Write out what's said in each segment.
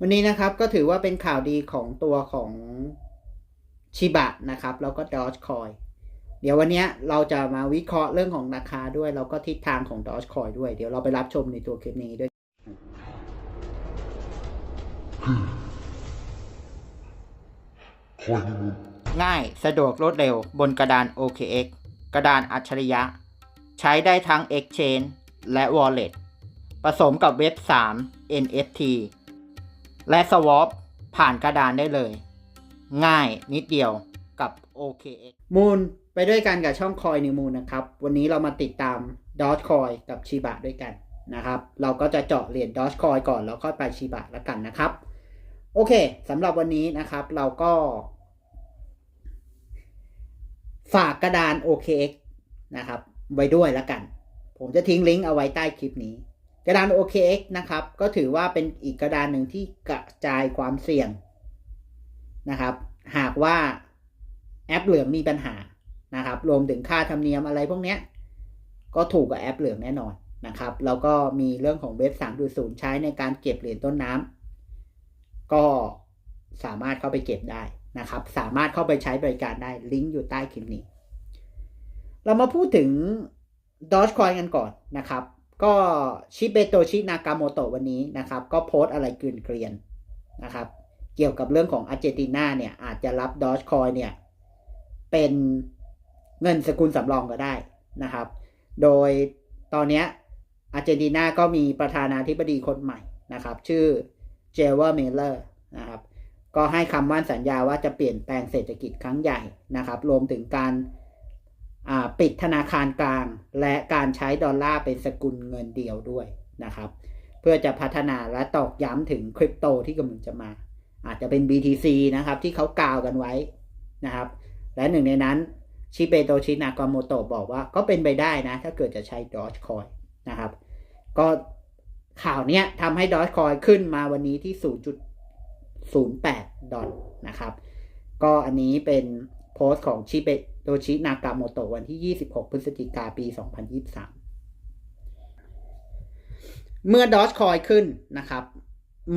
วันนี้นะครับก็ถือว่าเป็นข่าวดีของตัวของชิบะนะครับ แล้วก็ดอ g คอยเดี๋ยววันนี้เราจะมาวิเคราะห์เรื่องของราคาด้วย แล้วก็ทิศทางของดอ g คอยด้วย เดี๋ยวเราไปรับชมในตัวคลิปนี้ด้วย ง่ายสะดวกรวดเร็วบนกระดาน OKX กระดานอัจฉริยะ ใช้ได้ทั้ง Exchange และ Wallet ผสมกับเว็บ 3 NFT และ Swap ผ่านกระดานได้เลย ง่ายนิดเดียวกับ OKX มูลไปด้วยกันกับช่องคอยนิวมูลนะครับ วันนี้เรามาติดตาม Dogecoin กับชิบะด้วยกันนะครับ เราก็จะเจาะเหรียญ Dogecoin ก่อนแล้วค่อยไปชิบะแล้วกันนะครับ โอเคสำหรับวันนี้นะครับเราก็ ฝากกระดาน OKX นะครับ ไว้ด้วยแล้วกัน ผมจะทิ้งลิงก์เอาไว้ใต้คลิปนี้ กระดาน OKX นะครับ ก็ถือว่าเป็นอีกกระดานหนึ่งที่กระจายความเสี่ยงนะครับ หากว่าแอปเหลืองมีปัญหานะครับ รวมถึงค่าธรรมเนียมอะไรพวกนี้ก็ถูกกับแอปเหลืองแน่นอนนะครับ แล้วก็มีเรื่องของเว็บ 3.0 ใช้ในการเก็บเหรียญต้นน้ำก็สามารถเข้าไปเก็บได้นะครับ สามารถเข้าไปใช้บริการได้ลิงก์อยู่ใต้คลิปนี้ เรามาพูดถึง Dogecoin กันก่อนนะครับ ก็ชิเบโตชินากาโมโตะวันนี้นะครับ ก็โพสอะไรเกลียนเกลียนนะครับ เกี่ยวกับเรื่องของอาร์เจนตินาเนี่ย อาจจะรับ Dogecoin เนี่ย เป็นเงินสกุลสำรองก็ได้นะครับ โดยตอนนี้อาร์เจนตินาก็มีประธานาธิบดีคนใหม่นะครับ ชื่อเจเวอร์เมเลอร์นะครับ ก็ให้คำมั่นสัญญาว่าจะเปลี่ยนแปลงเศรษฐกิจครั้งใหญ่นะครับ รวมถึงการ ปิดธนาคารกลาง และการใช้ดอลลาร์เป็นสกุลเงินเดียวด้วยนะครับ เพื่อจะพัฒนาและตอกย้ำถึงคริปโตที่กำลังจะมา อาจจะเป็น BTC นะครับ ที่เขากล่าวกันไว้นะครับ และหนึ่งในนั้นชิเบโตชินากาโมโตบอกว่าก็เป็นไปได้นะ ถ้าเกิดจะใช้ Dogecoin นะครับ ก็ข่าวเนี้ยทำให้ Dogecoin ขึ้นมาวันนี้ที่ 0.08 ดอลนะครับ ก็อันนี้เป็นโพสต์ของชิเบ โตชินากาโมโตะวันที่ 26 พฤศจิกาปี 2023 เมื่อ Dogecoin ขึ้นนะครับ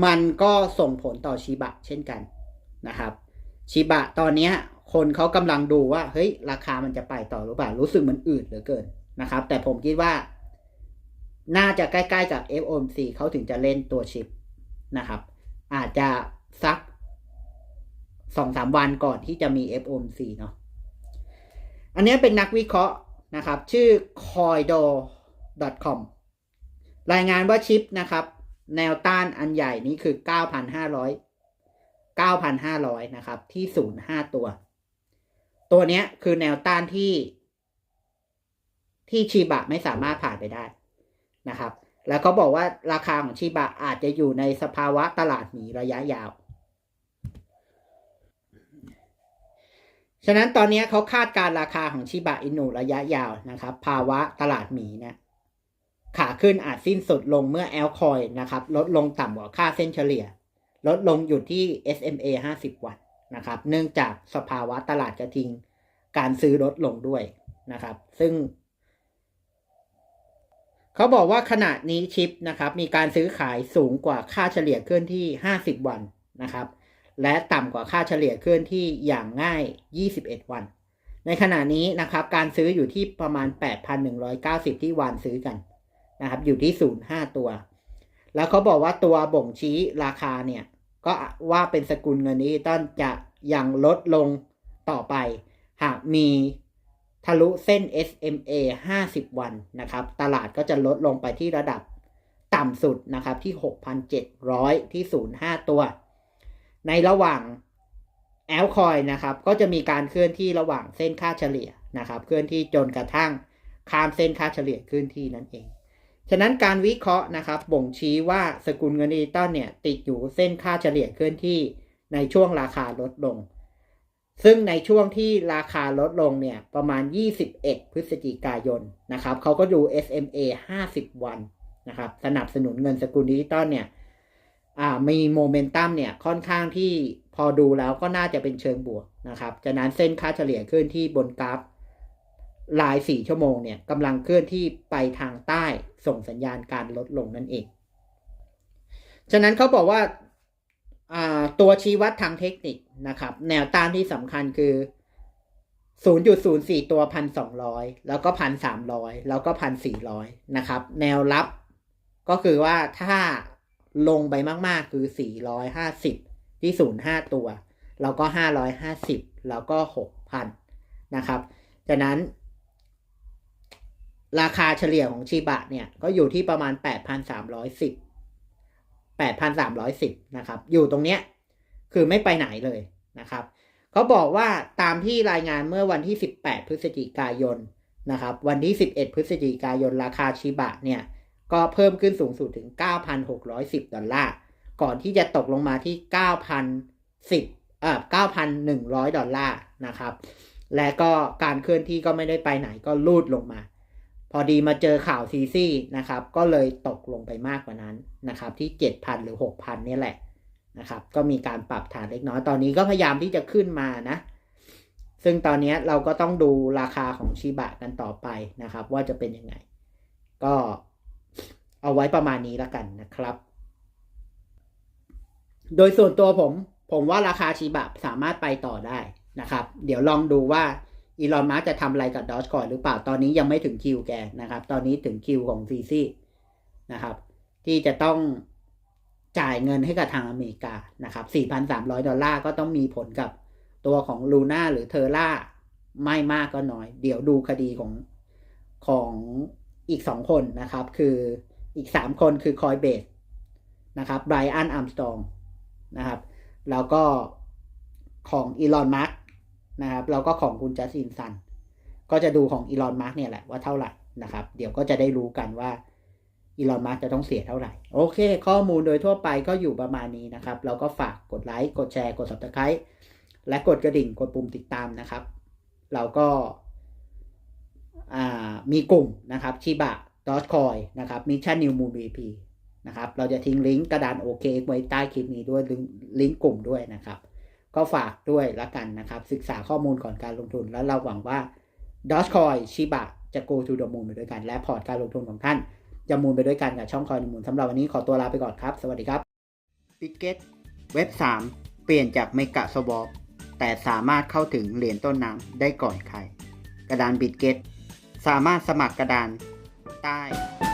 มันก็ส่งผลต่อชิบะเช่นกันนะครับ ชิบะตอนนี้คนเขากำลังดูว่า เฮ้ย ราคามันจะไปต่อหรือเปล่า รู้สึกมันอืดเหลือเกินนะครับ แต่ผมคิดว่า น่าจะใกล้ๆกับ FOMC เขาถึงจะเล่นตัวชิปนะครับ อาจจะสักสองสามวันก่อนที่จะมี FOMC เนาะ อันนี้เป็นนักวิเคราะห์นะครับ ชื่อ coido.com รายงานว่าชิปนะครับ แนวต้านอันใหญ่นี้คือ 9,500 9,500 นะครับ ที่ 0.5 ตัว ตัวนี้คือแนวต้านที่ ที่ชีบะไม่สามารถผ่านไปได้นะครับ แล้วเขาบอกว่าราคาของชีบะอาจจะอยู่ในสภาวะตลาดหมีระยะยาว ฉะนั้นตอนนี้เขาคาดการราคาของชิบะอินุระยะยาวนะครับ ภาวะตลาดหมีเนี่ยขาขึ้นอาจสิ้นสุดลงเมื่อแอลคอยนะครับ ลดลงต่ำกว่าค่าเส้นเฉลี่ย ลดลงอยู่ที่ SMA 50 วันนะครับ เนื่องจากสภาวะตลาดกระทิง การซื้อลดลงด้วยนะครับ ซึ่ง เขาบอกว่าขณะนี้ชิปนะครับ มีการซื้อขายสูงกว่าค่าเฉลี่ยเคลื่อนที่ 50 วันนะครับ และต่ำกว่าค่าเฉลี่ยเคลื่อนที่อย่างง่าย 21 วัน ในขณะนี้นะครับ การซื้ออยู่ที่ประมาณ 8,190 ที่วานซื้อกันนะครับ อยู่ที่ 0.5 ตัว แล้วเขาบอกว่าตัวบ่งชี้ราคาเนี่ย ก็ว่าเป็นสกุลเงินดิจิตอลจะยังลดลงต่อไป หากมีทะลุเส้น SMA 50 วันนะครับ ตลาดก็จะลดลงไปที่ระดับต่ำสุดนะครับที่ 6,700 ที่ 0.5 ตัว ในระหว่างแอลคอยนะครับ ก็จะมีการเคลื่อนที่ระหว่างเส้นค่าเฉลี่ยนะครับ เคลื่อนที่จนกระทั่งข้ามเส้นค่าเฉลี่ยเคลื่อนที่นั่นเอง ฉะนั้นการวิเคราะห์นะครับ บ่งชี้ว่าสกุลเงินดิจิตอลเนี่ยติดอยู่เส้นค่าเฉลี่ยเคลื่อนที่ในช่วงราคาลดลง ซึ่งในช่วงที่ราคาลดลงเนี่ยประมาณ 21 พฤศจิกายนนะครับเขาก็ดู SMA 50 วันนะครับ สนับสนุนเงินสกุลดิจิตอลเนี่ย มีโมเมนตัมเนี่ยค่อนข้างที่พอดูแล้วก็น่าจะเป็นเชิงบวกนะครับจากนั้นเส้นค่าเฉลี่ยเคลื่อนที่บนกราฟลาย 4 ชั่วโมงเนี่ยกำลังเคลื่อนที่ไปทางใต้ส่งสัญญาณการลดลงนั่นเอง ฉะนั้นเขาบอกว่าอ่าตัวชี้วัดทางเทคนิคนะครับ แนวต้านที่สำคัญคือ 0.04 ตัว 1,200 แล้วก็ 1,300 แล้วก็ 1,400 นะครับ แนวรับก็คือว่าถ้า ลงไปมากๆคือ 450 ที่ 05 ตัว แล้วก็ 550 แล้วก็ 6,000 นะครับจากนั้น ราคาเฉลี่ยของชิบะเนี่ย ก็อยู่ที่ประมาณ 8,310 8,310 นะครับ อยู่ตรงเนี้ยคือไม่ไปไหนเลยนะครับเขาบอกว่าตามที่รายงานเมื่อวันที่ 18 พฤศจิกายนนะครับ วันที่ 11 พฤศจิกายนราคาชิบะเนี่ย ก็เพิ่มขึ้นสูงสุดถึง 9,610 ดอลลาร์ ก่อนที่จะตกลงมาที่ 9,010เอ่อ9,100 ดอลลาร์นะครับ และก็การเคลื่อนที่ก็ไม่ได้ไปไหนก็ลูดลงมา พอดีมาเจอข่าวซีซี่นะครับ ก็เลยตกลงไปมากกว่านั้นนะครับ ที่ 7,000 หรือ 6,000เนี่ยแหละนะครับ ก็มีการปรับฐานเล็กน้อย ตอนนี้ก็พยายามที่จะขึ้นมานะซึ่งตอนนี้เราก็ต้องดูราคาของชิบะกันต่อไปนะครับ ว่าจะเป็นยังไง ก็ ไว้ประมาณนี้แล้วกันนะครับ โดยส่วนตัวผม ผมว่าราคาชิบะสามารถไปต่อได้นะครับ เดี๋ยวลองดูว่าอีลอนมาร์จะทำอะไรกับดอ g คอยหรือเปล่า ตอนนี้ยังไม่ถึงคิวแกนะครับ ตอนนี้ถึงคิวของซีซี่นะครับ ที่จะต้องจ่ายเงินให้กับทางอเมริกานะครับ 4,300 ดอลลาร์ก็ต้องมีผลกับตัวของลูน่าหรือเทอร่าไม่มากก็น้อย เดี๋ยวดูคดีของของอีกสองคนนะครับ คือ อีกสามคนคือคอยเบสนะครับไบรอันอัมสตองนะครับแล้วก็ของอีลอนมาร์กนะครับแล้วก็ของคุณจัสตินซันก็จะดูของอีลอนมาร์กเนี่ยแหละว่าเท่าไหร่นะครับ เดี๋ยวก็จะได้รู้กันว่าอีลอนมาร์กจะต้องเสียเท่าไหร่ โอเค ข้อมูลโดยทั่วไปก็อยู่ประมาณนี้นะครับเราก็ฝากกดไลค์กดแชร์กด subscribe และกดกระดิ่งกดปุ่มติดตามนะครับ เราก็มีกลุ่มนะครับชิบะ ดอ c คอยนะครับมิชชั่นนิวมูบีพีนะครับเราจะทิ้งลิงก์กระดานโอเคไว้ใต้คลิปนี้ด้วยลิงก์กลุ่มด้วยนะครับ ก็ฝากด้วยละกันนะครับ ศึกษาข้อมูลก่อนการลงทุน แล้วเราหวังว่า d o จคอยชิบะจะ go to the moon ไปด้วยกัน และพอร์ตการลงทุนของท่าน จะมูลไปด้วยกันกับช่องคอยมูลสำหรับวันนี้ขอตัวลาไปก่อนครับ สวัสดีครับ b i t g e t เว็บ 3 เปลี่ยนจากเมกะสวอปแต่สามารถเข้าถึงเหรียญต้นน้ำได้ก่อนใคร กระดาน b i t g e t สามารถสมัครกระดาน ใต้